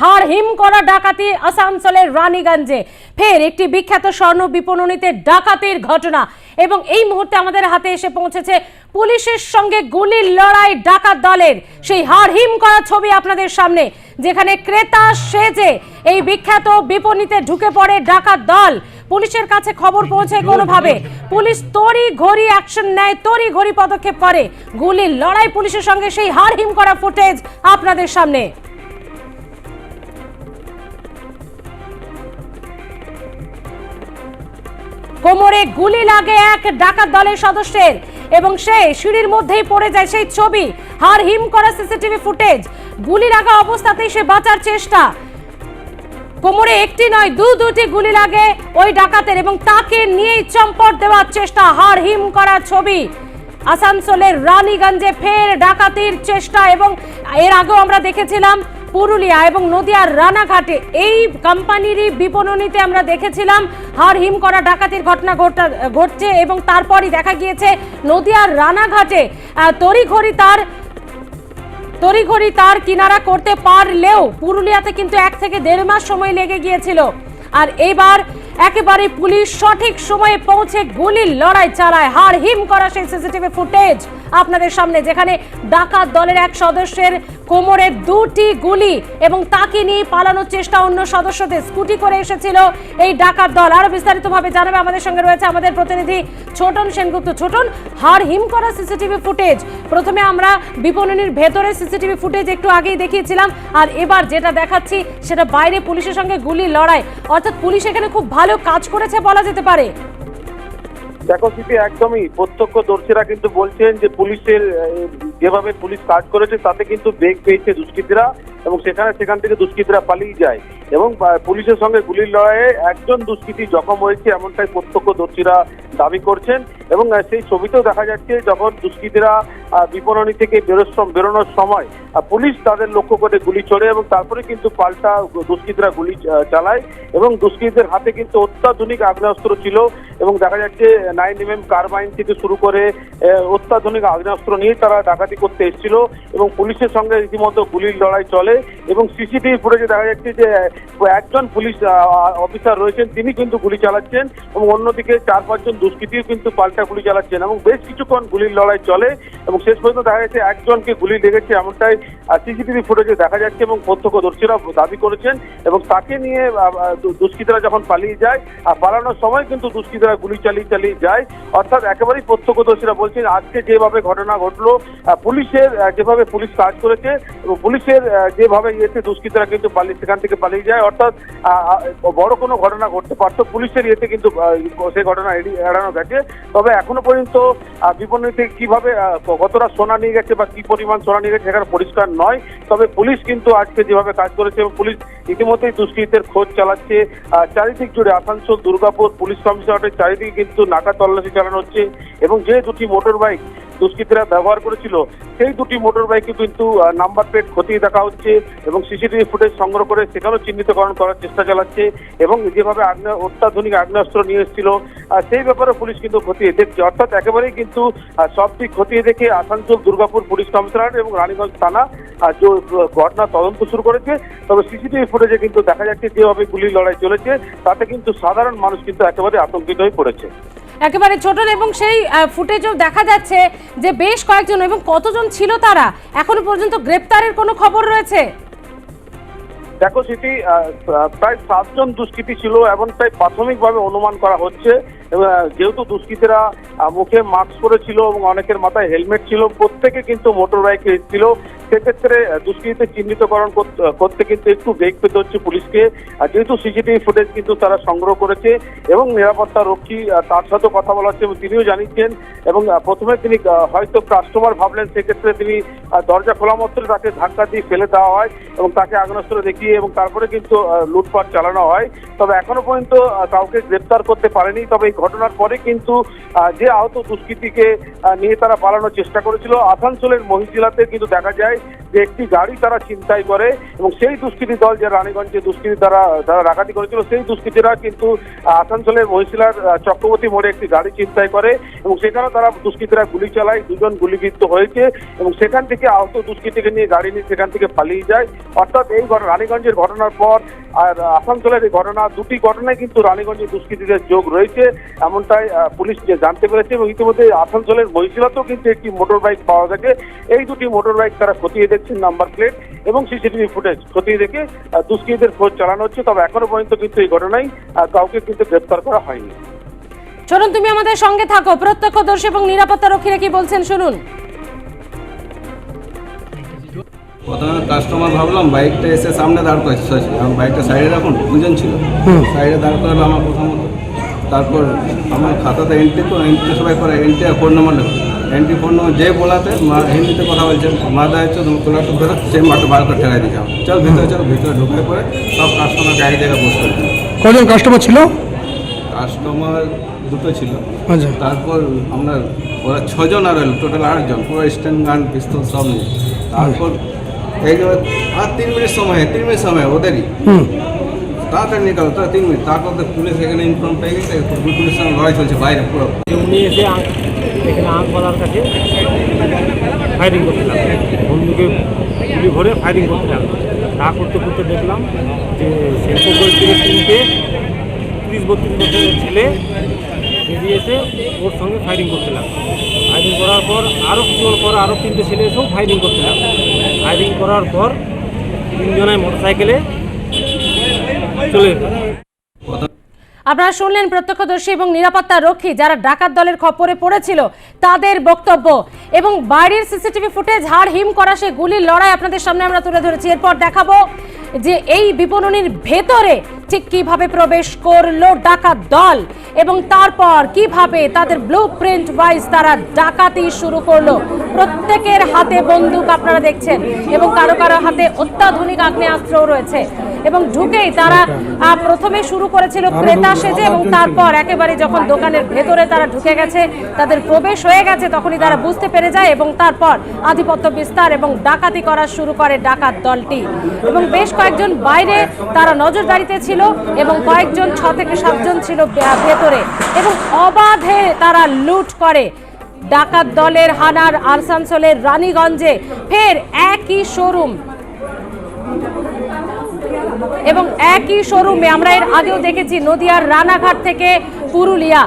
হার হিম করা ডাকাতি আসানসোলের রানীগঞ্জে। ফের একটি বিখ্যাত স্বর্ণ বিপণনীতে ডাকাতির ঘটনা এবং এই মুহূর্তে আমাদের হাতে এসে পৌঁছেছে পুলিশের সঙ্গে গুলির লড়াই ডাকাত দলের সেই হার হিম করা ছবি আপনাদের সামনে, যেখানে ক্রেতা সেজে এই বিখ্যাত বিপণীতে ঢুকে পড়ে ডাকাত দল। পুলিশের কাছে খবর পৌঁছে কোনোভাবে পুলিশ তড়ি ঘড়ি অ্যাকশন নেয় তড়ি ঘড়ি পদক্ষেপ করে। গুলির লড়াই পুলিশের সঙ্গে সেই হার হিম করা ফুটেজ আপনাদের সামনে। কোমরে গুলি লাগে এক ডাকাত দলের সদস্যের। এবং সে সিঁড়ির মধ্যেই পড়ে যায় সেই ছবি। হার হিম করা সিসিটিভি ফুটেজ। গুলি লাগা অবস্থাতেই সে বাঁচার চেষ্টা। কোমরে একটি নয়, দু দুটি গুলি লাগে ওই ডাকাতের এবং তাকে নিয়েই চম্পট দেওয়ার চেষ্টা হার হিম করা ছবি। আসানসোলের রানীগঞ্জে ফের ডাকাতির চেষ্টা এবং এর আগেও আমরা দেখেছিলাম পুরুলিয়া এবং নদিয়ার রানাঘাটে এই কোম্পানিরই বিপণনীতে আমরা দেখেছিলাম হার হিম করা ডাকাতির ঘটনা ঘটা- ঘটছে এবং তারপরই দেখা গিয়েছে নদিয়ার রানাঘাটে আহ, তড়িঘড়ি তার তড়িঘড়ি তার কিনারা করতে পারলেও পুরুলিয়াতে কিন্তু এক থেকে দেড় মাস সময় লেগে গিয়েছিল। আর এবার একেবারে পুলিশ সঠিক সময়ে পৌঁছে গুলির লড়াই চালায়। হার হিম করা সেই সিসিটিভি ফুটেজ আপনাদের সামনে যেখানে ডাকাত দলের এক সদস্যের কোমরে দুটি গুলি এবং তাকে নিয়ে পালানোর চেষ্টা অন্য সদস্যদের। স্কুটি করে এসেছিল এই ডাকাত দল। আরও বিস্তারিতভাবে জানাবে আমাদের সঙ্গে রয়েছে আমাদের প্রতিনিধি ছোটন সেনগুপ্ত। ছোটন হার হিম করা সিসিটিভি ফুটেজ। প্রথমে আমরা বিপণনীর ভেতরে সিসিটিভি ফুটেজ একটু আগেই দেখিয়েছিলাম। আর এবার যেটা দেখাচ্ছি, সেটা বাইরে পুলিশের সঙ্গে গুলি লড়াই। অর্থাৎ পুলিশ এখানে খুব ভালো কাজ করেছে বলা যেতে পারে। দেখো সিপি, একদমই প্রত্যক্ষদর্শীরা কিন্তু বলছেন যে পুলিশের যেভাবে পুলিশ কাজ করেছে, তাতে কিন্তু বেগ পেয়েছে দুষ্কৃতীরা এবং সেখানে, সেখান থেকে দুষ্কৃতীরা পালিয়ে যায়। এবং পুলিশের সঙ্গে গুলির লড়াইয়ে একজন দুষ্কৃতী জখম হয়েছে এমনটাই প্রত্যক্ষদর্শীরা দাবি করছেন এবং সেই ছবিতেও দেখা যাচ্ছে যখন দুষ্কৃতীরা বিপণনী থেকে বেরোর সম- বেরোনোর সময় পুলিশ তাদের লক্ষ্য করে গুলি ছোড়ে এবং তারপরে কিন্তু পাল্টা দুষ্কৃতীরা গুলি চালায় এবং দুষ্কৃতীদের হাতে কিন্তু অত্যাধুনিক আগ্নেয়াস্ত্র ছিল এবং দেখা যাচ্ছে নাইন এম এম কারবাইন থেকে শুরু করে অত্যাধুনিক আগ্নেয়াস্ত্র নিয়ে তারা ডাকাতি করতে এসেছিল এবং পুলিশের সঙ্গে রীতিমতো গুলির লড়াই চলে এবং সিসিটিভি ফুটেজে দেখা যাচ্ছে যে একজন পুলিশ অফিসার রয়েছেন, তিনি কিন্তু গুলি চালাচ্ছেন এবং অন্যদিকে চার পাঁচজন দুষ্কৃতীও কিন্তু পাল্টা গুলি চালাচ্ছেন এবং বেশ কিছুক্ষণ গুলির লড়াই চলে এবং শেষ পর্যন্ত দেখা যাচ্ছে একজনকে গুলি লেগেছে এমনটাই সিসিটিভি ফুটেজে দেখা যাচ্ছে এবং প্রত্যক্ষদর্শীরা দাবি করেছেন এবং তাকে নিয়ে দুষ্কৃতীরা যখন পালিয়ে যায়, আর পালানোর সময় কিন্তু দুষ্কৃতীরা গুলি চালিয়ে চালিয়ে যায়, অর্থাৎ একেবারেই প্রত্যক্ষদর্শীরা বলছেন আজকে যেভাবে ঘটনা ঘটলো পুলিশের যেভাবে পুলিশ কাজ করেছে, এবং পুলিশের যেভাবে ইয়েতে দুষ্কৃতীরা কিন্তু পালিয়ে, সেখান থেকে পালিয়ে যায়, অর্থাৎ বড় কোনো ঘটনা ঘটতে পারতো, পুলিশের ইয়েতে কিন্তু সেই ঘটনা এড়ানো গেছে। তবে এখনও পর্যন্ত বিপণীতে কীভাবে কতটা সোনা নিয়ে গেছে বা কি পরিমাণ সোনা নিয়ে গেছে সেখানে পরিষ্কার নয়। তবে পুলিশ কিন্তু আজকে যেভাবে কাজ করেছে এবং পুলিশ ইতিমধ্যেই দুষ্কৃতের খোঁজ চালাচ্ছে। চারিদিক জুড়ে আসানসোল, দুর্গাপুর পুলিশ কমিশনারের চারিদিকে কিন্তু নাকা তল্লাশি চালানো হচ্ছে এবং যে দুটি মোটর বাইক দুষ্কৃতীরা ব্যবহার করেছিল, সেই দুটি মোটর বাইকে কিন্তু নাম্বার প্লেট খতিয়ে দেখা হচ্ছে এবং সিসিটিভি ফুটেজ সংগ্রহ করে সেখানেও চিহ্নিতকরণ করার চেষ্টা চালাচ্ছে এবং যেভাবে আগ্নেয়, অত্যাধুনিক আগ্নেয়াস্ত্র নিয়ে এসেছিল সেই ব্যাপারে পুলিশ কিন্তু খতিয়ে দেখছে। অর্থাৎ একেবারেই কিন্তু সব দিক খতিয়ে দেখে আসানসোল, দুর্গাপুর পুলিশ কমিশনারেট এবং রানীগঞ্জ থানা ঘটনা তদন্ত শুরু করেছে। তবে সিসিটিভি ফুটেজে কিন্তু দেখা যাচ্ছে যেভাবে গুলির লড়াই চলেছে, তাতে কিন্তু সাধারণ মানুষ কিন্তু একেবারে আতঙ্কিত হয়ে পড়েছে। একেবারে ছোট এবং সেই ফুটেজও দেখা যাচ্ছে যে বেশ কয়েকজন এবং কতজন ছিল তারা? এখনও পর্যন্ত গ্রেপ্তারের কোনো খবর রয়েছে? দেখো সেটি প্রায় সাতজন দুষ্কৃতী ছিল এবং তাই প্রাথমিকভাবে অনুমান করা হচ্ছে। যেহেতু দুষ্কৃতীরা মুখে মাস্ক পরেছিল এবং অনেকের মাথায় হেলমেট ছিল প্রত্যেকে কিন্তু মোটর বাইকে এসেছিল। সেক্ষেত্রে আহ, দুষ্কৃতীদের চিহ্নিতকরণ করতে- কিন্তু একটু বেগ পেতে হচ্ছে পুলিশকে। যেহেতু সিসিটিভি ফুটেজ কিন্তু তারা সংগ্রহ করেছে এবং নিরাপত্তা রক্ষী তার সাথেও কথা বলা হচ্ছে এবং তিনিও জানিয়েছেন। এবং প্রথমে তিনি হয়তো কাস্টমার ভাবলেন সেক্ষেত্রে তিনি দরজা খোলা মাত্র তাকে ধাক্কা দিয়ে ফেলে দেওয়া হয় এবং তাকে আগ্নেয়াস্ত্র দেখিয়ে এবং তারপরে কিন্তু লুটপাট চালানো হয়। তবে এখনও পর্যন্ত কাউকে গ্রেপ্তার করতে পারেনি। তবে এই ঘটনার পরে কিন্তু যে আহত দুষ্কৃতীকে নিয়ে তারা পালানোর চেষ্টা করেছিল, আসানসোলের মহিজিলাতে কিন্তু দেখা যায় যে একটি গাড়ি তারা ছিনতাই করে এবং সেই দুষ্কৃতী দল যে রানীগঞ্জে দুষ্কৃতী তারা যারা ডাকাতি করেছিল, সেই দুষ্কৃতীরা কিন্তু আসানসোলের মহিশিলার চক্রবর্তী মোড়ে একটি গাড়ি ছিনতাই করে এবং সেখানে তারা দুষ্কৃতীরা গুলি চালায়, দুজন গুলিবিদ্ধ হয়েছে এবং সেখান থেকে আহত দুষ্কৃতীকে নিয়ে গাড়ি নিয়ে সেখান থেকে পালিয়ে যায়। অর্থাৎ এই ঘটনা রানীগঞ্জের ঘটনার পর আর আসানসোলের এই ঘটনা, দুটি ঘটনায় কিন্তু রানীগঞ্জের দুষ্কৃতীদের যোগ রয়েছে, এমনটাই পুলিশ যে জানতে পেরেছে এবং ইতিমধ্যে আসানসোলের মহিশিলাতেও কিন্তু একটি মোটর বাইক পাওয়া গেছে। এই দুটি মোটর বাইক তারা খতিয়ে দেখছেন নাম্বার প্লেট এবং সিসিটিভি ফুটেজ খতিয়ে দেখে দুষ্কৃতীদের খোঁজ চালানো হচ্ছে, তবে এখনও পর্যন্ত কিন্তু এই ঘটনায় কাউকে কিন্তু গ্রেপ্তার করা হয়নি। চলুন তুমি আমাদের সঙ্গে থাকো, প্রত্যক্ষদর্শী এবং নিরাপত্তা রক্ষীরা কি বলছেন, শুনুন। প্রথমে কাস্টমার ভাবলাম বাইকটা এসে সামনে দাঁড় করেছে বাইকটা সাইডে রাখুন দুজন ছিল। সাইডে দাঁড় করালো আমার প্রথমত। তারপর আমার খাতাতে এন্ট্রি তো এন্ট্রি সবাই করে এন্ট্রি আর ফোন নম্বর লেখো। এন্ট্রি ফোন নম্বর যে বলাতে মা হিন্দিতে কথা বলছে মা দাঁড়াচ্ছে তুমি তোলা তো ধরো সেই মাঠে বার করে ঠেকাই আমাকে। চল ভিতরে চল ভিতরে ঢুকে পড়ে সব কাস্টমারকে এক জায়গায় বসে কজন কাস্টমার ছিল? কাস্টমার দুটো ছিল। আচ্ছা। তারপর আমরা ওরা ছজন আর টোটাল আটজন পুরো স্ট্যান্ড গান পিস্তল সব নিয়ে। তারপর আর তিন মিনিট সময় তিন মিনিট সময় ওদেরই তাড়াতাড়ি নিকালো তারা তিন মিনিট। তারপর তো পুলিশ এখানে ইনফর্ম পেয়ে গেছে পুলিশের সঙ্গে লড়াই চলছে বাইরে পুরো। উনি এসে এখানে আঁকবালার কাছে ফায়ারিং করতে লাগল। বন্ধুকে গুলি ভরে ফায়ারিং করতে লাগল। তা করতে করতে দেখলাম যে শেরপুরগঞ্জ থেকে তিনটে তিরিশ বত্রিশ বছরের ছেলে বেরিয়ে এসে ওর সঙ্গে ফায়ারিং করতে লাগল। ফায়ারিং করার পর আরও কিছুক্ষণ পর আরও তিনটে ছেলে এসেও ফায়ারিং করতে লাগল। ফায়ারিং করার পর তিনজনায় মোটরসাইকেলে চলে আপনারা শুনলেন প্রত্যক্ষদর্শী এবং নিরাপত্তা রক্ষী যারা ডাকাত দলের খপরে পড়েছিল, তাদের বক্তব্য। এবং বাইরের সিসিটিভি ফুটেজ হাড় হিম করা সে গুলির লড়াই আপনাদের সামনে আমরা তুলে ধরেছি। এরপর দেখাবো যে এই বিপণনীর ভেতরে ঠিক কীভাবে প্রবেশ করল ডাকাত দল এবং তারপর কীভাবে তাদের ব্লু প্রিন্ট ওয়াইজ তারা ডাকাতি শুরু করল? প্রত্যেকের হাতে বন্দুক আপনারা দেখছেন এবং কারও কারও হাতে অত্যাধুনিক আগ্নেয়াস্ত্রও রয়েছে এবং ঢুকেই তারা প্রথমে শুরু করেছিল ক্রেতা সেজে এবং তারপর একেবারে যখন দোকানের ভেতরে তারা ঢুকে গেছে তাদের প্রবেশ হয়ে গেছে তখনই তারা বুঝতে পেরে যায় এবং তারপর আধিপত্য বিস্তার এবং ডাকাতি করা শুরু করে ডাকাত দলটি। এবং বেশ কয়েকজন বাইরে তারা নজরদারিতে ছিল এবং কয়েকজন ছ থেকে সাতজন ছিল ভেতরে। এবং অবাধে তারা লুট করে। ডাকাত দলের হানার আসানসোলের রানীগঞ্জে ফের একই শোরুম। এবং একই শোরুমে আমরা এর আগেও দেখেছি নদিয়ার রানাঘাট থেকে পুরুলিয়া।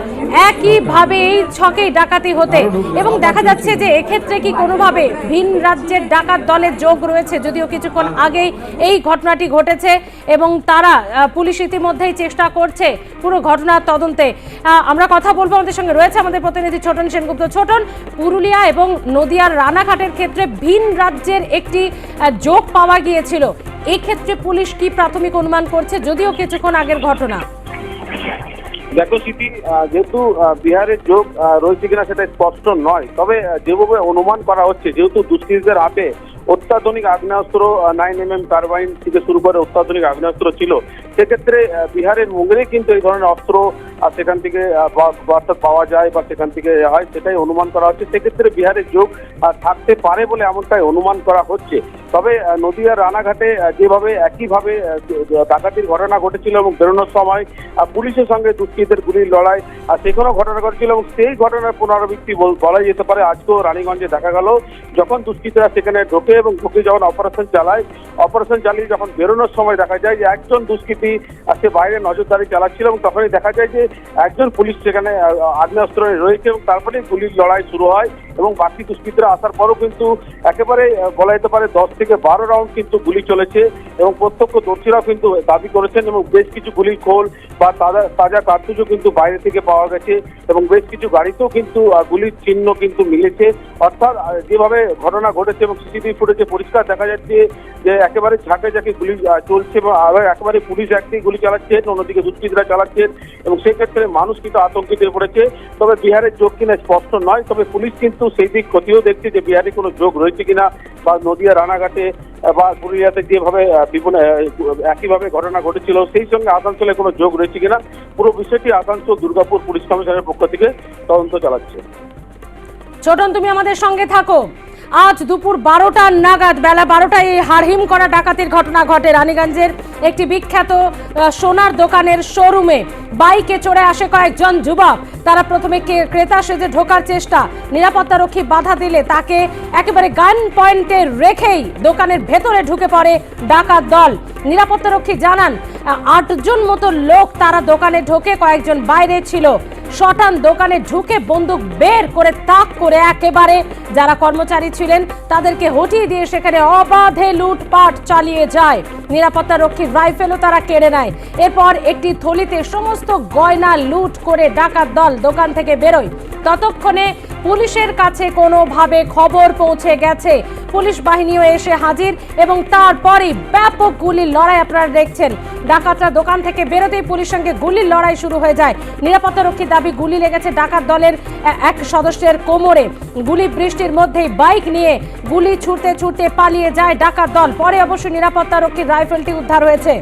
একইভাবে এই ছকেই ডাকাতি হতে এবং দেখা যাচ্ছে যে এক্ষেত্রে কি কোনোভাবে ভিন রাজ্যের ডাকাত দলের যোগ রয়েছে যদিও কিছুক্ষণ আগেই এই ঘটনাটি ঘটেছে এবং তারা পুলিশ ইতিমধ্যেই চেষ্টা করছে পুরো ঘটনার তদন্তে। আমরা কথা বলব আমাদের সঙ্গে রয়েছে আমাদের প্রতিনিধি ছোটন সেনগুপ্ত। ছোটন, পুরুলিয়া এবং নদিয়ার রানাঘাটের ক্ষেত্রে ভিন রাজ্যের একটি যোগ পাওয়া গিয়েছিল। এক্ষেত্রে পুলিশ কি প্রাথমিক অনুমান করছে? যদিও কিছুক্ষণ আগের ঘটনা। দেখো স্মৃতি যেহেতু বিহারের যোগ রয়েছে কিনা সেটা স্পষ্ট নয়। তবে যেভাবে অনুমান করা হচ্ছে, যেহেতু দুষ্কৃতীদের হাতে অত্যাধুনিক আগ্নেয়াস্ত্র নাইন এম এম কার্বাইন থেকে শুরু করে অত্যাধুনিক আগ্নেয়াস্ত্র ছিল, সেক্ষেত্রে বিহারের মুঙ্গেরে কিন্তু এই ধরনের অস্ত্র আহ, সেখান থেকে আহ, বা- অর্থাৎ পাওয়া যায় বা সেখান থেকে হয় সেটাই অনুমান করা হচ্ছে। সেক্ষেত্রে বিহারের যোগ থাকতে পারে বলে এমনটাই অনুমান করা হচ্ছে। তবে নদিয়ার রানাঘাটে যেভাবে একইভাবে ডাকাতির ঘটনা ঘটেছিল এবং বেরোনোর সময় পুলিশের সঙ্গে দুষ্কৃতের গুলির লড়াই আর সেখানেও ঘটনা ঘটেছিল এবং সেই ঘটনার পুনরাবৃত্তি বল- যেতে পারে আজকেও রানীগঞ্জে দেখা গেল। যখন দুষ্কৃতীরা সেখানে ঢোকে এবং ঢুকে যখন অপারেশন চালায় অপারেশন চালিয়ে যখন বেরোনোর সময় দেখা যায় যে একজন দুষ্কৃতী সে বাইরে নজরদারি চালাচ্ছিল এবং তখনই দেখা যায় যে একজন পুলিশ সেখানে আগ্নেয়াস্ত্র রয়েছে এবং তারপরে গুলির লড়াই শুরু হয় এবং বাকি দুষ্কৃতীরা আসার পরও কিন্তু একেবারে বলা যেতে পারে দশ থেকে বারো রাউন্ড কিন্তু গুলি চলেছে এবং প্রত্যক্ষদর্শীরাও কিন্তু দাবি করেছেন এবং বেশ কিছু গুলির খোল বা তাজা তাজা কার্তুজও কিন্তু বাইরে থেকে পাওয়া গেছে এবং বেশ কিছু গাড়িতেও কিন্তু গুলির চিহ্ন কিন্তু মিলেছে। অর্থাৎ যেভাবে ঘটনা ঘটেছে এবং সিসিটিভি ফুটেজে পরিষ্কার দেখা যাচ্ছে যে একেবারে ঝাঁকে ঝাঁকে গুলি চলছে এবং একেবারে পুলিশ একদিকে গুলি চালাচ্ছেন, অন্যদিকে দুষ্কৃতীরা চালাচ্ছেন এবং সেক্ষেত্রে মানুষ কিন্তু আতঙ্কিত হয়ে পড়েছে। তবে বিহারের যোগ কিনা স্পষ্ট নয়, তবে পুলিশ কিন্তু সেই দিক ক্ষতিও দেখছে যে বিহারে কোনো যোগ রয়েছে কিনা বা নদিয়া, রানাঘাটে বা পুরুলিয়াতে যেভাবে বিভিন্ন একইভাবে ঘটনা ঘটেছিল, সেই সঙ্গে আসানসোলে কোনো যোগ রয়েছে কিনা, পুরো বিষয়টি আসানসোল দুর্গাপুর পুলিশ কমিশনের পক্ষ থেকে তদন্ত চালাচ্ছে। ছোটন তুমি আমাদের সঙ্গে থাকো। আজ দুপুর বারোটা নাগাদ, বেলা বারোটায় এই হারহিম করা ডাকাতির ঘটনা ঘটে রানীগঞ্জের একটি বিখ্যাত সোনার দোকানের শোরুমে। বাইকে চড়ে আসে কয়েকজন যুবক। তারা প্রথমে ক্রেতা সেজে ঢোকার চেষ্টা নিরাপত্তারক্ষী বাধা দিলে তাকে একেবারে গান পয়েন্টে রেখেই দোকানের ভেতরে ঢুকে পড়ে ডাকাত দল। নিরাপত্তারক্ষী জানান আটজন মতো লোক তারা দোকানে ঢোকে, কয়েকজন বাইরে ছিল। শটান দোকানে ঢুকে বন্দুক বের করে তাক করে একেবারে যারা কর্মচারী ছিলেন তাদেরকে হটিয়ে দিয়ে সেখানে অবাধে লুটপাট চালিয়ে যায়। নিরাপত্তা রক্ষীর রাইফেলও তারা কেড়ে নেয়। এরপর একটি থলিতে সমস্ত গয়না লুট করে ডাকাত দল দোকান থেকে বেরোয়। ততক্ষণে পুলিশের কাছে কোনোভাবে খবর পৌঁছে গেছে। পুলিশ বাহিনীও এসে হাজির এবং তারপরেই ব্যাপক গুলির লড়াই আপনারা দেখছেন। ডাকাতরা দোকান থেকে বেরোতেই পুলিশ সঙ্গে গুলির লড়াই শুরু হয়ে যায়। নিরাপত্তা রক্ষীর দাবি, গুলি লেগেছে ডাকাত দলের এক সদস্যের কোমরে। গুলি বৃষ্টির মধ্যেই বাইক নিয়ে গুলি ছুটতে ছুটতে পালিয়ে যায় ডাকাত দল। পরে অবশ্য নিরাপত্তা রক্ষীর রাইফেলটি উদ্ধার হয়েছে।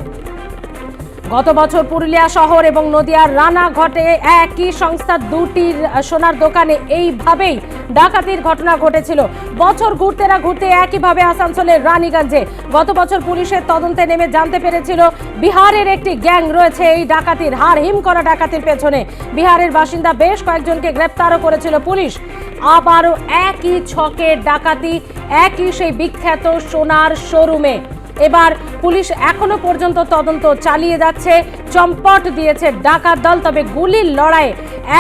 গত বছর পুরুলিয়া শহর এবং নদিয়ার রানাঘটে একই সংস্থার দুটির সোনার দোকানে। এইভাবেই ডাকাতির ঘটনা ঘটেছিল। বছর ঘুরতে না ঘুরতে একইভাবে আসানসোলের রানীগঞ্জে। গত বছর পুলিশের তদন্তে নেমে জানতে পেরেছিল, বিহারের একটি গ্যাং রয়েছে এই ডাকাতির, হার হিম করা ডাকাতির পেছনে। বিহারের বাসিন্দা বেশ কয়েকজনকে গ্রেপ্তারও করেছিল পুলিশ। আবারও একই ছকে ডাকাতি, একই সেই বিখ্যাত সোনার শোরুমে। এবার পুলিশ এখনও পর্যন্ত তদন্ত চালিয়ে যাচ্ছে। চম্পট দিয়েছে ডাকাত দল, তবে গুলির লড়াই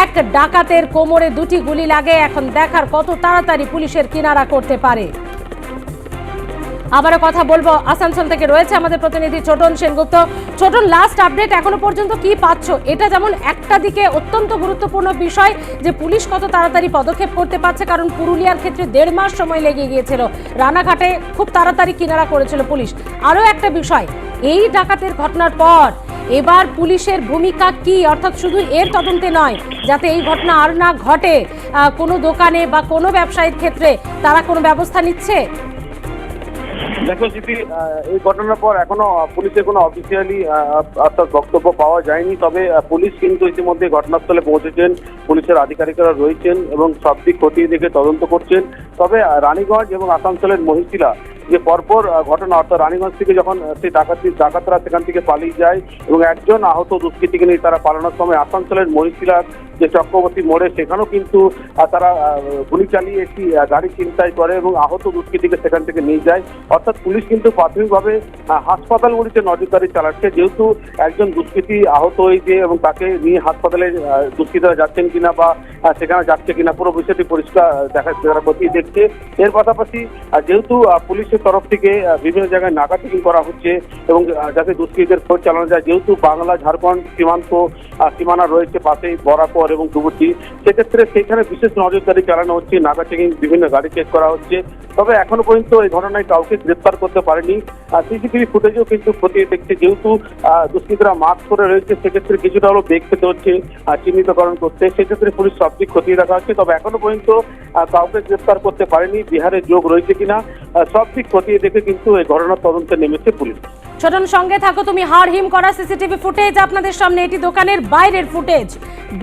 এক ডাকাতের কোমরে দুটি গুলি লাগে। এখন দেখার কত তাড়াতাড়ি পুলিশের কিনারা করতে পারে। আবারও কথা বলব। আসানসোল থেকে রয়েছে আমাদের প্রতিনিধি ছোটন সেনগুপ্ত। ছোটন লাস্ট আপডেট এখনও পর্যন্ত কি পাচ্ছ? এটা যেমন একটা দিকে অত্যন্ত গুরুত্বপূর্ণ বিষয় যে পুলিশ কত তাড়াতাড়ি পদক্ষেপ করতে পারছে, কারণ পুরুলিয়ার ক্ষেত্রে দেড় মাস সময় লেগে গিয়েছিল। রানাঘাটে খুব তাড়াতাড়ি কিনারা করেছিল পুলিশ। আরও একটা বিষয়, এই ডাকাতের ঘটনার পর এবার পুলিশের ভূমিকা কি? অর্থাৎ শুধু এর তদন্তে নয়, যাতে এই ঘটনা আর না ঘটে কোনো দোকানে বা কোনো ব্যবসায়ীর ক্ষেত্রে তারা কোনো ব্যবস্থা নিচ্ছে? দেখো সিপি এই ঘটনার পর এখনও পুলিশের কোনো অফিসিয়ালি অর্থাৎ বক্তব্য পাওয়া যায়নি। তবে পুলিশ কিন্তু ইতিমধ্যে ঘটনাস্থলে পৌঁছেছেন। পুলিশের আধিকারিকরা রয়েছেন এবং সব দিক খতিয়ে দেখে তদন্ত করছেন। তবে রানীগঞ্জ এবং আসানসোলের মহিশিলা যে পরপর ঘটনা অর্থাৎ রানীগঞ্জ থেকে যখন সেই ডাকাতি ডাকাতরা সেখান থেকে পালিয়ে যায় এবং একজন আহত দুষ্কৃতীকে নিয়ে তারা পালানোর সময় আসানসোলের মহিশিলার যে চক্রবর্তী মোড়ে সেখানেও কিন্তু তারা গুলি চালিয়ে একটি গাড়ি চিন্তাই করে এবং আহত দুষ্কৃতীকে সেখান থেকে নিয়ে যায়। অর্থাৎ পুলিশ কিন্তু প্রাথমিকভাবে হাসপাতালগুলিতে নজরদারি চালাচ্ছে। যেহেতু একজন দুষ্কৃতী আহত হয়েছে এবং তাকে নিয়ে হাসপাতালে দুষ্কৃতীরা যাচ্ছেন কিনা বা সেখানে যাচ্ছে কিনা পুরো বিষয়টি পরিষ্কার দেখা তারা খতিয়ে দেখছে। এর পাশাপাশি যেহেতু আহ, পুলিশের তরফ থেকে বিভিন্ন জায়গায় নাকা চেকিং করা হচ্ছে এবং যাতে দুষ্কৃতীদের খোঁজ চালানো যায়। যেহেতু বাংলা, ঝাড়খণ্ড সীমান্ত সীমানা রয়েছে পাশেই বরাকর এবং ডুবুটি সেক্ষেত্রে সেখানে বিশেষ নজরদারি চালানো হচ্ছে। নাকা চেকিং বিভিন্ন গাড়ি চেক করা হচ্ছে। তবে এখনও পর্যন্ত এই ঘটনায় কাউকে গ্রেপ্তার করতে পারেনি। সিসিটিভি ফুটেজও কিন্তু খতিয়ে দেখছে। যেহেতু দুষ্কৃতীরা মাস্ক পরে রয়েছে, সেক্ষেত্রে কিছুটা হলো বেগ পেতে হচ্ছে চিহ্নিতকরণ করতে। সেক্ষেত্রে পুলিশ সব দিক খতিয়ে দেখা হচ্ছে। তবে এখনও পর্যন্ত কাউকে গ্রেপ্তার করতে পারেনি। বিহারের যোগ রয়েছে কিনা সব দিক খতিয়ে দেখে কিন্তু এই ঘটনার তদন্তে নেমেছে পুলিশ। ছোটন, সঙ্গে থাকো তুমি, হাড় হিম করা সিসিটিভি ফুটেজ আপনাদের সামনে, এটি দোকানের বাইরের ফুটেজ।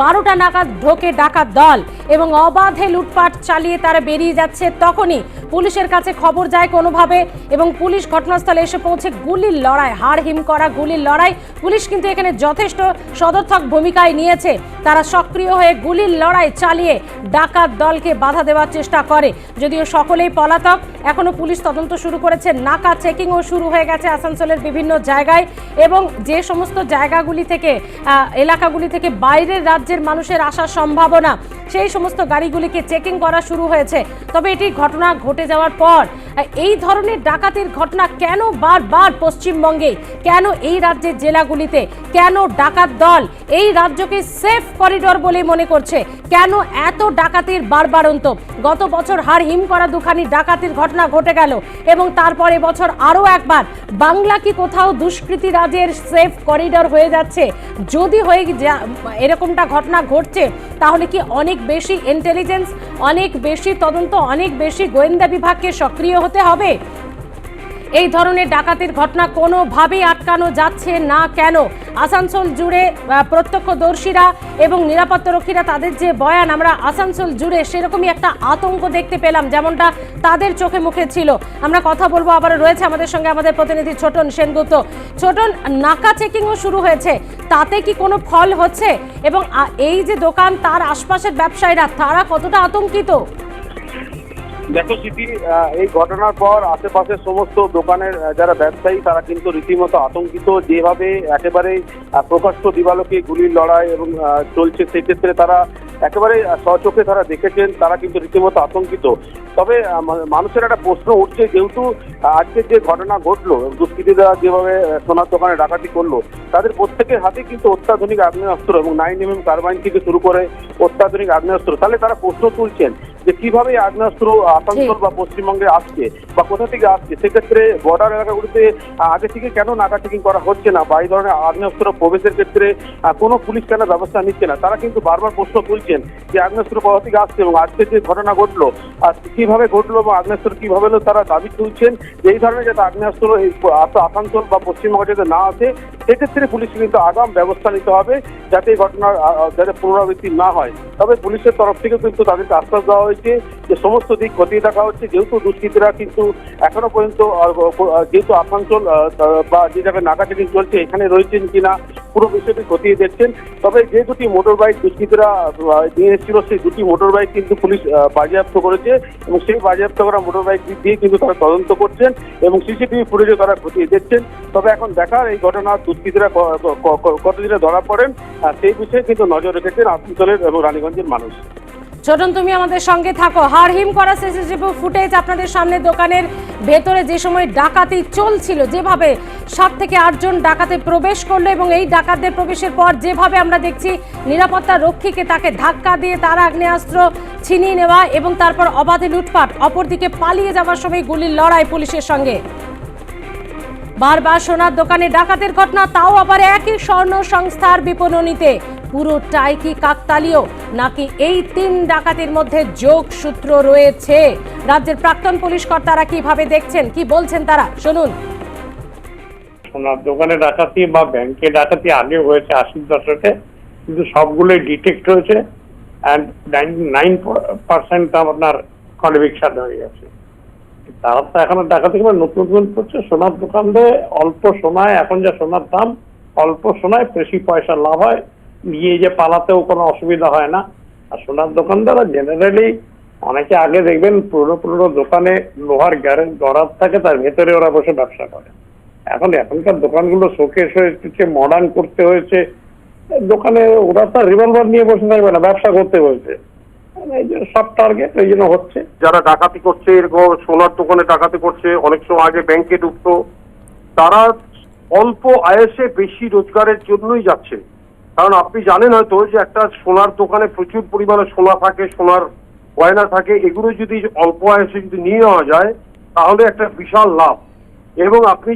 বারোটা নাগাদ ঢোকে ডাকাত দল এবং অবাধে লুটপাট চালিয়ে তারা বেরিয়ে যাচ্ছে তখনই। পুলিশের কাছে খবর যায় কোনোভাবে এবং পুলিশ ঘটনাস্থলে এসে পৌঁছে গুলির লড়াই, হাড় হিম করা গুলির লড়াই। পুলিশ কিন্তু এখানে যথেষ্ট সদর্থক ভূমিকায় নিয়েছে। তারা সক্রিয় হয়ে গুলির লড়াই চালিয়ে ডাকাত দলকে বাধা দেওয়ার চেষ্টা করে। যদিও সকলেই পলাতক, এখনও পুলিশ তদন্ত শুরু করেছে। নাকা চেকিংও শুরু হয়ে গেছে আসানসোলের বিভিন্ন জায়গায় এবং যে সমস্ত জায়গাগুলি থেকে এলাকাগুলি থেকে বাইরের রাজ্যের মানুষের আসার সম্ভাবনা, সেই সমস্ত গাড়িগুলিকে চেকিং করা শুরু হয়েছে। তবে এটি ঘটনা ঘটে যাওয়ার পর, এই ধরনের ডাকাতির ঘটনা কেন বারবার পশ্চিমবঙ্গে? কেন এই রাজ্যের জেলাগুলিতে? কেন ডাকাত দল এই রাজ্যকে সেফ করিডোর বলে মনে করছে? কেন এত ডাকাতির বারবারন্ত গত বছর হার হিম করা দুখানি ডাকাতির ঘটনা ঘটে গেল এবং তারপরে বছর আরও একবার বাংলা কি কোথাও দুষ্কৃতীরাজের সেফ করিডর হয়ে যাচ্ছে। যদি হয়ে এরকমটা ঘটনা ঘটছে, তাহলে কি অনেক বেশি ইন্টেলিজেন্স অনেক বেশি তদন্ত, অনেক বেশি গোয়েন্দা বিভাগকে সক্রিয় হতে হবে? এই ধরনের ডাকাতির ঘটনা কোনোভাবেই আটকানো যাচ্ছে না কেন? আসানসোল জুড়ে প্রত্যক্ষদর্শীরা এবং নিরাপত্তারক্ষীরা তাদের যে বয়ান, আমরা আসানসোল জুড়ে সেরকমই একটা আতঙ্ক দেখতে পেলাম, যেমনটা তাদের চোখে মুখে ছিল। আমরা কথা বলব আবার রয়েছে আমাদের সঙ্গে আমাদের প্রতিনিধি ছোটন সেনগুপ্ত। ছোটন, নাকা চেকিংও শুরু হয়েছে, তাতে কি কোনো ফল হচ্ছে? এবং এই যে দোকান, তার আশপাশের ব্যবসায়ীরা, তারা কতটা আতঙ্কিত? দেখো স্মৃতি এই ঘটনার পর আশেপাশের সমস্ত দোকানের যারা ব্যবসায়ী, তারা কিন্তু রীতিমতো আতঙ্কিত। যেভাবে একেবারে প্রকাশ্য দিবালোকে গুলির লড়াই এবং চলছে, সেক্ষেত্রে তারা একেবারে আহ, স্বচোখে তারা দেখেছেন তারা কিন্তু রীতিমতো আতঙ্কিত। তবে মানুষের একটা প্রশ্ন উঠছে যেহেতু আজকে যে ঘটনা ঘটলো দুষ্কৃতীরা যেভাবে সোনার দোকানে ডাকাতি করল তাদের প্রত্যেকের হাতে কিন্তু অত্যাধুনিক আগ্নেয়াস্ত্র এবং নাইন এম এম কারবাইন থেকে শুরু করে অত্যাধুনিক আগ্নেয়াস্ত্র। তাহলে তারা প্রশ্ন তুলছেন যে কীভাবে আগ্নেয়াস্ত্র আসানসোল বা পশ্চিমবঙ্গে আসছে বা কোথা থেকে আসছে? সেক্ষেত্রে বর্ডার এলাকাগুলিতে আগে থেকে কেন নাকা চেকিং করা হচ্ছে না বা এই ধরনের আগ্নেয়াস্ত্র প্রবেশের ক্ষেত্রে কোনো পুলিশ কেন ব্যবস্থা নিচ্ছে না? তারা কিন্তু বারবার প্রশ্ন তুলছেন যে আগ্নেয়াস্ত্র কোথা থেকে আসছে এবং আজকে যে ঘটনা ঘটলো, আর কীভাবে ঘটলো বা আগ্নেয়াস্ত্র কীভাবে হলো তারা দাবি তুলছেন এই ধরনের যাতে আগ্নেয়াস্ত্র আসানসোল বা পশ্চিমবঙ্গে যাতে না আসে, সেক্ষেত্রে পুলিশ কিন্তু আগাম ব্যবস্থা নিতে হবে যাতে এই ঘটনার যাতে পুনরাবৃত্তি না হয়। তবে পুলিশের তরফ থেকে কিন্তু তাদেরকে আশ্বাস দেওয়া হয়েছে যে সমস্ত দিক খতিয়ে দেখা হচ্ছে। যেহেতু দুষ্কৃতীরা কিন্তু এখনও পর্যন্ত যেহেতু আসানসোল বা যে জায়গায় নাকা চেকিং চলছে, এখানে রয়েছেন কিনা, পুরো বিষয়টি খতিয়ে দেখছেন। তবে যে দুটি মোটর বাইক দুষ্কৃতীরা নিয়ে এসেছিল সেই দুটি মোটর বাইক কিন্তু পুলিশ বাজেয়াপ্ত করেছে এবং সেই বাজেয়াপ্ত করা মোটর বাইক দিয়ে কিন্তু তারা তদন্ত করছেন এবং সিসিটিভি ফুটেজে তারা খতিয়ে দেখছেন। তবে এখন দেখার এই ঘটনা দুষ্কৃতীরা কতদিনে ধরা পড়েন সেই বিষয়ে কিন্তু নজর রেখেছেন আসানসোলের এবং রানীগঞ্জের মানুষ। ছোটন তুমি আমাদের সঙ্গে থাকো। হারহিম করা সিসিটিভি ফুটেজ আপনাদের সামনে দোকানের ভেতরে যে সময় ডাকাতি চলছিল, যেভাবে সাত থেকে আটজন ডাকাতে প্রবেশ করল এবং এই ডাকাতদের প্রবেশের পর যেভাবে আমরা দেখছি নিরাপত্তা রক্ষীকে তাকে ধাক্কা দিয়ে তার আগ্নেয়াস্ত্র ছিনিয়ে নেওয়া এবং তারপর অবাধে লুটপাট, অপরদিকে পালিয়ে যাওয়ার সময় গুলির লড়াই পুলিশের সঙ্গে। বারবার সোনার দোকানে ডাকাতের ঘটনা, তাও আবার একই স্বর্ণ সংস্থার বিপণনীতে। পুরোটাই কি কাকতালীয়, নাকি এই তিন ডাকাতির মধ্যে যোগসূত্র রয়েছে? রাজ্যের প্রাক্তন পুলিশ কর্তারা কীভাবে দেখছেন, কি বলছেন তারা? শুনুন। সোনার দোকানে ডাকাতি বা ব্যাংকে ডাকাতি আগে হয়েছে আশির দশকে, কিন্তু সবগুলোই ডিটেক্ট হয়েছে অ্যান্ড নাইন পার্সেন্ট আপনার কনভিকশন হয়ে গেছে। তারা তো এখনও ডাকাতি করে নতুন নতুন করছে, সোনার দোকানে অল্প সোনায়, এখন যা সোনার দাম, অল্প সোনায় বেশি পয়সা লাভ হয়, নিয়ে যে পালাতেও কোনো অসুবিধা হয় না। আর সোনার দোকানদাররা জেনারেলি অনেকে আগে দেখবেন পুরনো পুরনো দোকানে লোহার গ্যারেজ গড়ার থাকে, তার ভেতরে ওরা বসে ব্যবসা করে। এখন এখনকার দোকানগুলো শোকেস হয়েছে মডার্ন করতে হয়েছে। দোকানে ওরা তো রিভলভার নিয়ে বসে থাকবে না, ব্যবসা করতে হয়েছে সব টার্গেট এই জন্য হচ্ছে। যারা ডাকাতি করছে, এরকম সোনার দোকানে ডাকাতি করছে, অনেক সময় আগে ব্যাংকে ঢুকতো, তারা অল্প আয়েসে বেশি রোজগারের জন্যই যাচ্ছে। কারণ আপনি জানেন হয়তো যে একটা সোনার দোকানে প্রচুর পরিমাণে সোনা থাকে, সোনার গয়না থাকে, এগুলো যদি অল্প আয়েসে যদি নিয়ে নেওয়া যায়, তাহলে একটা বিশাল লাভ। এবং আপনি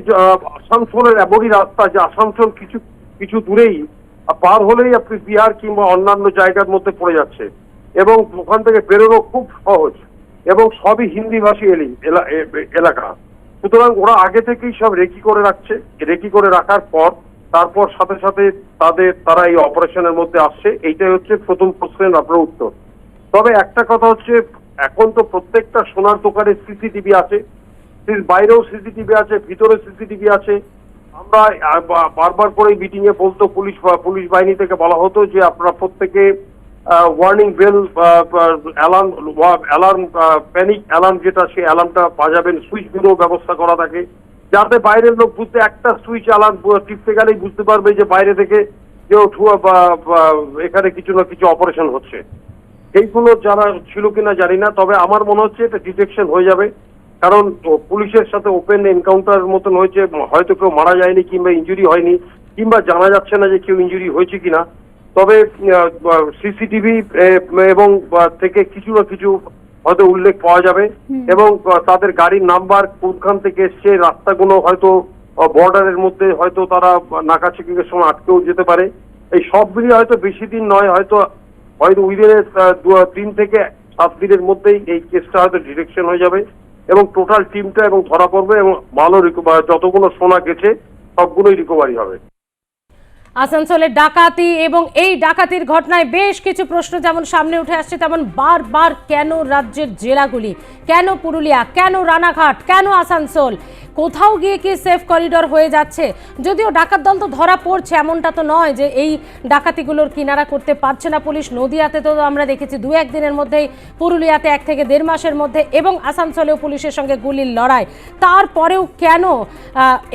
আসানসোলের এমনই রাস্তা যে আসানসোল কিছু কিছু দূরেই পার হলেই আপনি বিহার কিংবা অন্যান্য জায়গার মধ্যে পড়ে যাচ্ছে। এবং ওখান থেকে বেরোনো খুব সহজ। এবং সবই হিন্দিভাষী এলি- এলা- এলাকা। সুতরাং ওরা আগে থেকেই সব রেকি করে রাখছে। রেকি করে রাখার পর, তারপর সাথে সাথে তাদের, তারা এই অপারেশনের মধ্যে আসছে। এইটাই হচ্ছে প্রথম প্রশ্নের আপনার উত্তর। তবে একটা কথা হচ্ছে, এখন তো প্রত্যেকটা সোনার দোকানে সিসিটিভি আছে। বাইরেও সিসিটিভি আছে, ভিতরে সিসিটিভি আছে। আমরা বারবার করে মিটিং এ বলতো পুলিশ পুলিশ বাহিনী থেকে বলা হতো যে আপনারা প্রত্যেকে warning bell alarm alarm panic alarm যেটা, সেই অ্যালার্মটা বাজাবেন। সুইচগুলো ব্যবস্থা করা থাকে। যাতে বাইরের লোক বুঝতে, একটা সুইচ অ্যালার্ম টিপতে গেলেই বুঝতে পারবে যে বাইরে থেকে কেউ ঠুয়া বা এখানে কিছু না কিছু অপারেশন হচ্ছে। এইগুলো যারা ছিল কিনা জানি না, তবে আমার মনে হচ্ছে এটা ডিটেকশন হয়ে যাবে। কারণ পুলিশের সাথে ওপেন এনকাউন্টার মতন হয়েছে, হয়তো কেউ মারা যায়নি কিংবা ইনজুরি হয়নি, কিংবা জানা যাচ্ছে না যে কেউ ইনজুরি হয়েছে কিনা। তবে সিসিটিভি এবং থেকে কিছু না কিছু হয়তো উল্লেখ পাওয়া যাবে। এবং তাদের গাড়ির নাম্বার কোনখান থেকে এসছে রাস্তাগুলো হয়তো বর্ডারের মধ্যে হয়তো তারা নাকা চেকিং সময় আটকেও যেতে পারে। এই সব মিলিয়ে হয়তো বেশি দিন নয় হয়তো হয়তো উইদিনে তিন থেকে সাত দিনের মধ্যেই এই কেসটা হয়তো ডিরেকশন হয়ে যাবে। এবং টোটাল টিমটা এবং ধরা পড়বে এবং ভালো রিকভার যতগুলো সোনা গেছে সবগুলোই রিকভারি হবে। আসানসোলের ডাকাতি এবং এই ডাকাতির ঘটনায় বেশ কিছু প্রশ্ন যেমন সামনে উঠে আসছে, তেমন বারবার কেন রাজ্যের জেলাগুলি, কেন পুরুলিয়া, কেন রানাঘাট, কেন আসানসোল? কোথাও গিয়ে কি সেফ করিডর হয়ে যাচ্ছে? যদিও ডাকাত দল তো ধরা পড়ছে, এমনটা তো নয় যে এই ডাকাতিগুলোর কিনারা করতে পারছে না পুলিশ। নদিয়াতে তো আমরা দেখেছি দু একদিনের মধ্যেই, পুরুলিয়াতে এক থেকে দেড় মাসের মধ্যে এবং আসানসোলেও পুলিশের সঙ্গে গুলির লড়াই। তারপরেও কেন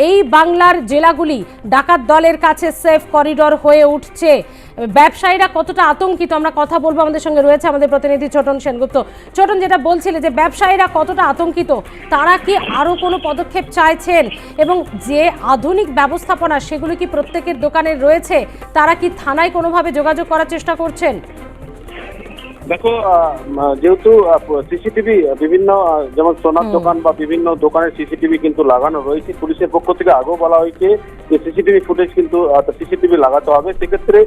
এই বাংলার জেলাগুলি ডাকাত দলের কাছে সেফ করিডর হয়ে উঠছে? ব্যবসায়ীরা কতটা আতঙ্কিত? আমরা কথা বলব আমাদের সঙ্গে রয়েছে আমাদের প্রতিনিধি ছোটন সেনগুপ্ত। ছোটন যেটা বলছিলে যে ব্যবসায়ীরা কতটা আতঙ্কিত, তারা কি আরও কোনো পদক্ষেপ চাইছেন? এবং যে আধুনিক ব্যবস্থাপনা, সেগুলো কি প্রত্যেকের দোকানে রয়েছে? তারা কি থানায় কোনোভাবে যোগাযোগ করার চেষ্টা করছেন? দেখো যেহেতু সিসিটিভি বিভিন্ন যেমন সোনার দোকান বা বিভিন্ন দোকানের সিসিটিভি কিন্তু লাগানো রয়েছে। পুলিশের পক্ষ থেকে আগেও বলা হয়েছে যে সিসিটিভি ফুটেজ কিন্তু সিসিটিভি লাগাতে হবে। সেক্ষেত্রে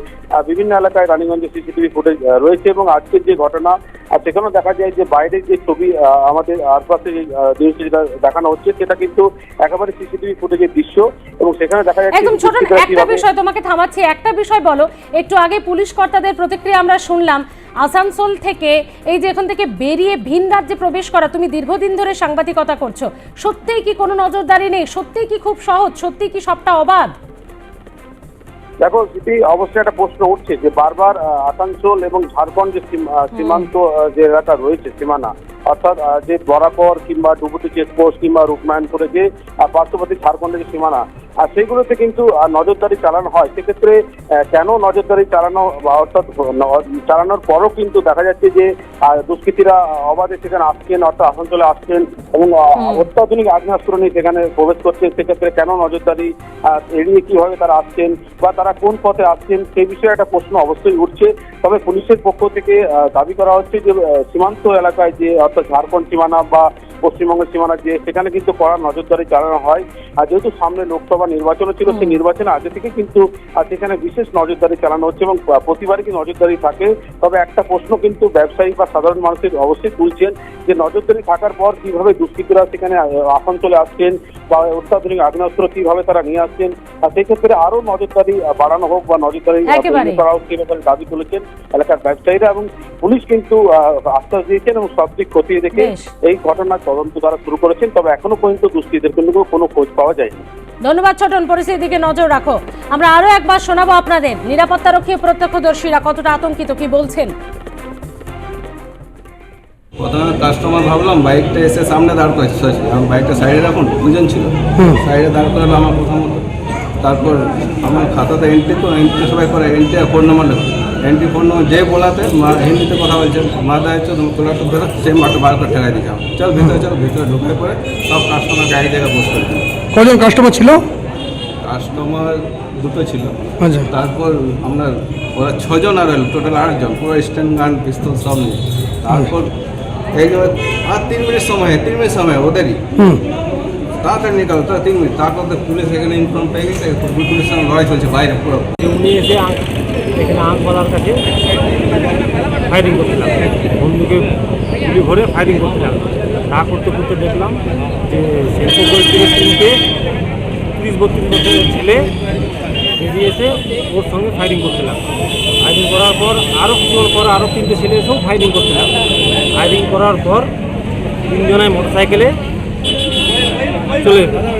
বিভিন্ন এলাকায় রানীগঞ্জে সিসিটিভি ফুটেজ রয়েছে এবং আজকের যে ঘটনা আর সেখানেও দেখা যায় যে বাইরের যে ছবি আমাদের আশপাশে যেটা দেখানো হচ্ছে সেটা কিন্তু একেবারে সিসিটিভি ফুটেজের দৃশ্য এবং সেখানে দেখা যাচ্ছে একদম ছোট একটা বিষয় তোমাকে থামাচ্ছি একটা বিষয় বলো একটু আগে পুলিশ কর্তাদের প্রতিক্রিয়া আমরা শুনলাম আসানসোল থেকে এই যে এখান থেকে বেরিয়ে ভিন রাজ্যে প্রবেশ করা তুমি দীর্ঘদিন ধরে সাংবাদিকতা করছ সত্যিই কি কোনো নজরদারি নেই সত্যিই কি খুব সহজ সত্যিই কি সবটা অবাধ? দেখো সেটি অবশ্যই একটা প্রশ্ন উঠছে যে বারবার আসানসোল এবং ঝাড়খণ্ড যে সীমান্ত যে এলাকা রয়েছে সীমানা অর্থাৎ যে বরাকর কিংবা ডুবুটি চেকপোস্ট কিংবা রূপনারায়ণপুরে যে পার্শ্ববর্তী ঝাড়খণ্ডের যে সীমানা আর সেইগুলোতে কিন্তু নজরদারি চালানো হয়। সেক্ষেত্রে কেন নজরদারি চালানো বা অর্থাৎ চালানোর পরও কিন্তু দেখা যাচ্ছে যে দুষ্কৃতীরা অবাধে সেখানে আসছেন অর্থাৎ আসানসোলে আসছেন এবং অত্যাধুনিক আগ্নেয়াস্ত্র নিয়ে সেখানে প্রবেশ করছেন সেক্ষেত্রে কেন নজরদারি এড়িয়ে কীভাবে তারা আসছেন বা তারা কোন পথে আসছেন সেই বিষয়ে একটা প্রশ্ন অবশ্যই উঠছে। তবে পুলিশের পক্ষ থেকে দাবি করা হচ্ছে যে সীমান্ত এলাকায় যে অর্থাৎ ঝাড়খণ্ড সীমানা বা পশ্চিমবঙ্গের সীমানা যে সেখানে কিন্তু কড়া নজরদারি চালানো হয়। আর যেহেতু সামনে লোকসভা নির্বাচনও ছিল সেই নির্বাচনে আগে থেকে কিন্তু সেখানে বিশেষ নজরদারি চালানো হচ্ছে এবং প্রতিবারই কি নজরদারি থাকে? তবে একটা প্রশ্ন কিন্তু ব্যবসায়ী বা সাধারণ মানুষের অবশ্যই তুলছেন যে নজরদারি থাকার পর কীভাবে দুষ্কৃতীরা সেখানে আহ, চলে আসছেন বা অত্যাধুনিক আগ্নেয়াস্ত্র কীভাবে তারা নিয়ে আসছেন? আর সেই ক্ষেত্রে আরও নজরদারি বাড়ানো হোক বা নজরদারি করা হোক সে ব্যাপারে দাবি তুলেছেন এলাকার ব্যবসায়ীরা এবং পুলিশ কিন্তু আশ্বাস দিয়েছেন এবং সব দিক খতিয়ে দেখে এই ঘটনার তদন্ত তারা শুরু করেছেন তবে এখনও পর্যন্ত দুষ্কৃতীদের কিন্তু কোনো খোঁজ পাওয়া যায়নি। ধন্যবাদ ছোটন পরিস্থিতির দিকে নজর রাখো। আমরা আরও একবার শোনাবো আপনাদের। নিরাপত্তারক্ষী ও প্রত্যক্ষদর্শীরা কতটা আতঙ্কিত কি বলছেন? প্রথমে কাস্টমার ভাবলাম বাইকটা এসে সামনে দাঁড় করেছে বাইকটা সাইডে রাখুন দুজন ছিল। সাইডে দাঁড় করালো আমার প্রথমত। তারপর আমার খাতাতে এন্ট্রি তো এন্ট্রি সবাই করে এন্ট্রি আর ফোন নম্বর লেখো। এন্ট্রি ফোন যে বলাতে মা হিন্দিতে কথা বলছে মা দাঁড়াচ্ছে তুমি তোলাটা ধরে সেই মাঠে বার করে ঠেকাই দিয়েছে। চল ভিতরে চল ভিতরে ঢুকে পরে সব কাস্টমার গাড়ি জায়গায় বসে কজন কাস্টমার ছিল? কাস্টমার দুটো ছিল। আচ্ছা। তারপর আমরা ওরা ছজন আর টোটাল আটজন পুরো স্ট্যান্ড গান পিস্তল সব নিয়ে। তারপর এই যে আর তিন মিনিট সময় তিন মিনিট সময় ওদেরই। তাড়াতাড়ি নিকাল তারা তিন মিনিট তারপর তো পুলিশ এখানে ইনফর্ম পেয়ে গেছে পুলিশের সঙ্গে লড়াই চলছে বাইরে পুরো। উনি এসে এখানে আঁকবালার কাছে ফায়ারিং করতে লাগল বন্ধুকে গুলি ভরে ফায়ারিং করতে লাগল তা করতে করতে দেখলাম যে সেন্সর গোল থেকে তিনটে তিরিশ বত্রিশ বছরের ছেলে বেরিয়ে এসে ওর সঙ্গে ফায়ারিং করতে লাগল ফায়ারিং করার পর আরও কিছুক্ষণ পর আরও তিনটে ছেলে এসেও ফায়ারিং করতে লাগল ফায়ারিং করার পর তিনজনায় মোটর সাইকেলে চলে গেল